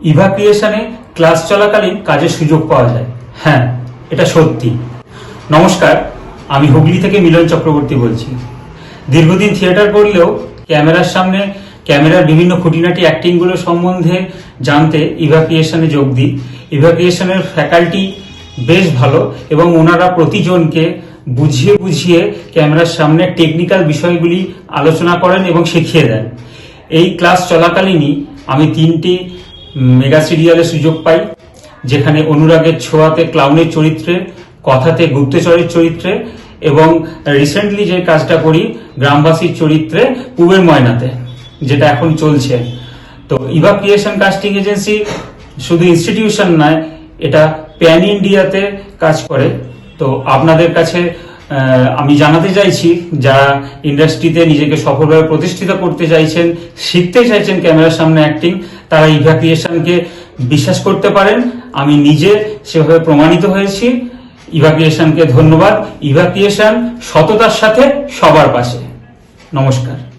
ইভাকুয়েশনে class চলাকালীন কাজের সুযোগ পাওয়া যায়। হ্যাঁ এটা সত্যি। নমস্কার, আমি হুগলি থেকে মিলন চক্রবর্তী বলছি। দীর্ঘদিন থিয়েটার করলেও ক্যামেরার সামনে ক্যামেরার বিভিন্ন খুঁটিনাটি অ্যাক্টিংগুলো সম্বন্ধে জানতে ইভাকুয়েশনে যোগ দিই। ইভাকুয়েশনের ফ্যাকাল্টি বেশ ভালো এবং ওনারা প্রতিজনকে বুঝিয়ে বুঝিয়ে ক্যামেরার সামনে টেকনিক্যাল বিষয়গুলি আলোচনা করেন এবং শিখিয়ে দেন। এই ক্লাস চলাকালীনই আমি তিনটি মেগা সিরিয়ালের সুযোগ পাই, যেখানে অনুরাগের ছোঁয়াতে ক্লাউনের চরিত্রে, কথাতে গুপ্তচরের চরিত্রে এবং রিসেন্টলি যে কাজটা করি, গ্রামবাসীর চরিত্রে পুবের ময়নাতে, যেটা এখন চলছে। তো ইভা ক্রিয়েশন কাস্টিং এজেন্সি শুধু ইনস্টিটিউশন নয়, এটা প্যান ইন্ডিয়াতে কাজ করে। তো আপনাদের কাছে আমি জানাতে চাইছি, যারা ইন্ডাস্ট্রিতে নিজেকে সফলভাবে প্রতিষ্ঠিত করতে চাইছেন, শিখতে চাইছেন ক্যামেরার সামনে অ্যাক্টিং তারা ইভাকুয়েশনকে বিশ্বাস করতে পারেন। আমি নিজে সেভাবে প্রমাণিত হয়েছি। ইভাকুয়েশনকে ধন্যবাদ। ইভাকুয়েশন সততার সাথে সবার পাশে। নমস্কার।